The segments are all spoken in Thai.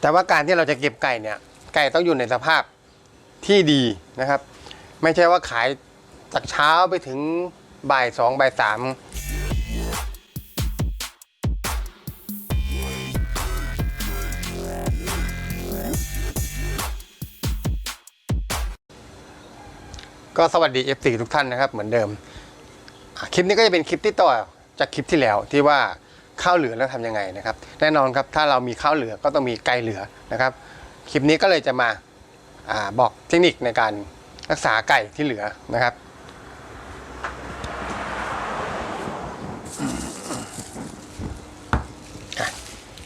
แต่ว่าการที่เราจะเก็บไก่เนี่ยไก่ต้องอยู่ในสภาพที่ดีนะครับ ไม่ใช่ว่าขายจากเช้าไปถึงบ่ายสองบ่ายสามก็สวัสดี F4 ทุกท่านนะครับเหมือนเดิม คลิปนี้ก็จะเป็นคลิปที่ต่อจากคลิปที่แล้วที่ว่า ข้าวเหลือแล้วทำยังไงนะครับ แน่นอนครับถ้าเรามีข้าวเหลือก็ต้องมีไก่เหลือนะครับ คลิปนี้ก็เลยจะมาอาบอกเทคนิคในการรักษาไก่ที่เหลือนะครับ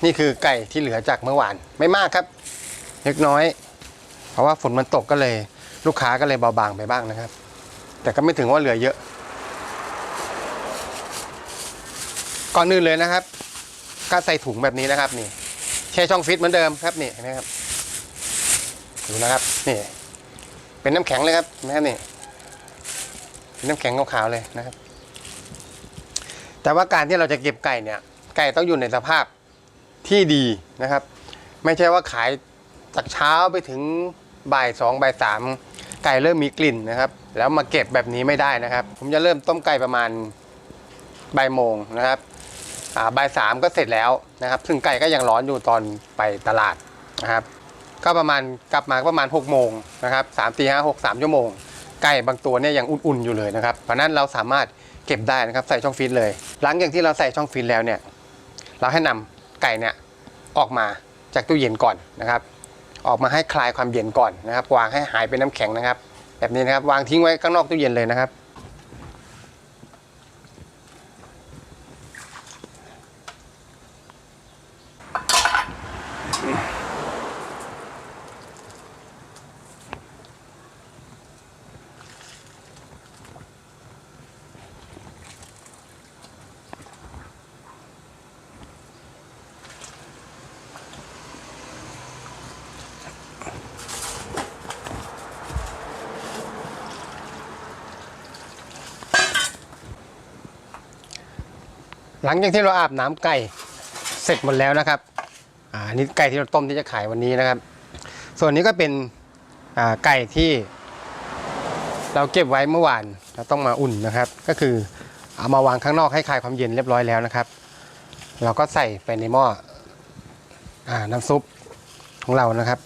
นี่คือไก่ที่เหลือจากเมื่อวานไม่มากครับ เล็กน้อย เพราะว่าฝนมันตกก็เลย ลูกค้าก็เลยเบาบางไปบ้างนะครับ แต่ก็ไม่ถึงว่าเหลือเยอะ ก่อนอื่นเลยนะครับ ก็ใส่ถุงแบบนี้นะครับ นี่แช่ช่องฟิตเหมือนเดิมครับนี่เห็นไหมครับดูนะครับนี่ เป็นน้ำแข็งเลยครับนไหมครับนี่เป็นน้ำแข็งขาวๆเลยนะครับ แต่ว่าการที่เราจะเก็บไก่เนี่ย ไก่ต้องอยู่ในสภาพที่ดีนะครับ ไม่ใช่ว่าขายจากเช้าไปถึงบ่ายสองบ่ายสามไก่เริ่มมีกลิ่นนะครับ แล้วมาเก็บแบบนี้ไม่ได้นะครับ ผมจะเริ่มต้มไก่ประมาณบ่ายโมงนะครับ บ่ายสามก็เสร็จแล้วนะครับซึ่งไก่ก็ยังร้อนอยู่ตอนไปตลาดนะครับ ก็ประมาณกลับมาประมาณ6กโมงนะครับสามสี่ห้าหกสามชั่วโมง ไก่บางตัวเนี่ยยังอุ่นๆอยู่เลยนะครับ เพราะนั้นเราสามารถเก็บได้นะครับใส่ช่องฟรีซเลย หลังจากที่เราใส่ช่องฟรีซแล้วเนี่ย เราให้นำไก่เนี่ยออกมาจากตู้เย็นก่อนนะครับ ออกมาให้คลายความเย็นก่อนนะครับ วางให้หายเป็นน้ำแข็งนะครับ แบบนี้นะครับ วางทิ้งไว้ข้างนอกตู้เย็นเลยนะครับ หลังจากที่เราอาบน้ำไก่เสร็จหมดแล้วนะครับอ่านี่ไก่ที่เราต้มที่จะขายวันนี้นะครับ ส่วนนี้ก็เป็นอ่าไก่ที่เราเก็บไว้เมื่อวานเราต้องมาอุ่นนะครับ ก็คือเอามาวางข้างนอกให้คลายความเย็นเรียบร้อยแล้วนะครับ เราก็ใส่ไปในหม้ออาน้ำซุปของเรานะครับ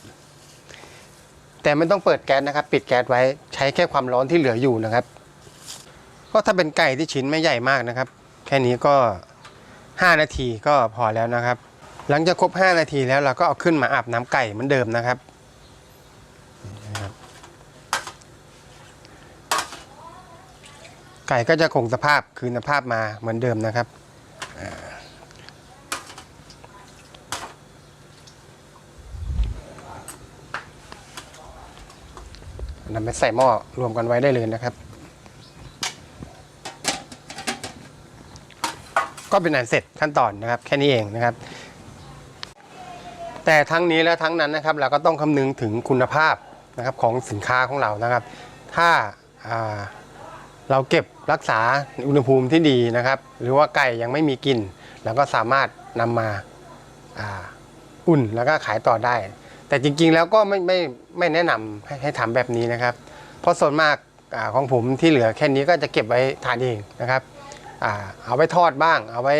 แต่ไม่ต้องเปิดแก๊สนะครับ ปิดแก๊สไว้ใช้แค่ความร้อนที่เหลืออยู่นะครับ ก็ถ้าเป็นไก่ที่ชิ้นไม่ใหญ่มากนะครับ แค่นี้ก็ 5 นาทีก็พอแล้วนะครับ หลังจากครบ 5 นาทีแล้วเราก็เอาขึ้นมาอาบน้ำไก่เหมือนเดิมนะครับ ไก่ก็จะคงสภาพคืนสภาพมาเหมือนเดิมนะครับนำไปใส่หม้อรวมกันไว้ได้เลยนะครับ ก็เป็นอันเสร็จขั้นตอนนะครับ แค่นี้เองนะครับ แต่ทั้งนี้และทั้งนั้นนะครับ เราก็ต้องคำนึงถึงคุณภาพนะครับของสินค้าของเรานะครับ ถ้าาเราเก็บรักษาอุณหภูมิที่ดีนะครับ หรือว่าไก่ยังไม่มีกลิ่นเราก็สามารถนำมาอ,าอุ่นแล้วก็ขายต่อได้ แต่จริงๆแล้วก็ไม่ไม่ไม่แนะนำให้ให้ทำแบบนี้นะครับ เพราะส่วนมากอของผมที่เหลือแค่นี้ก็จะเก็บไว้ทานเองนะครับ เอาไว้ทอดบ้าง เอาไว้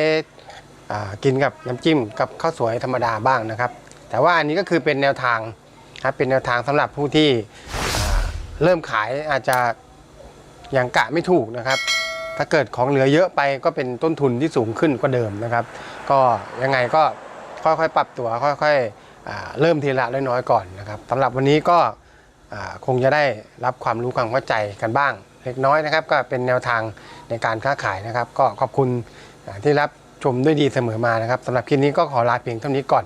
กินกับน้ำจิ้มกับข้าวสวยธรรมดาบ้างนะครับ แต่ว่าอันนี้ก็คือเป็นแนวทางครับเป็นแนวทางสำหรับผู้ที่เริ่มขายอาจจะยังกะไม่ถูกนะครับ ถ้าเกิดของเหลือเยอะไปก็เป็นต้นทุนที่สูงขึ้นกว่าเดิมนะครับ ก็ยังไงก็ค่อยๆ ปรับตัวค่อยๆเริ่มทีละน้อยๆก่อนนะครับสำหรับวันนี้ก็คงจะได้รับความรู้ความเข้าใจกันบ้าง เล็กน้อยนะครับ ก็เป็นแนวทางในการค้าขายนะครับ ก็ขอบคุณที่รับชมด้วยดีเสมอมานะครับสำหรับคลิปนี้ก็ขอลาเพียงเท่านี้ก่อน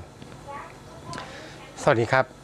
สวัสดีครับ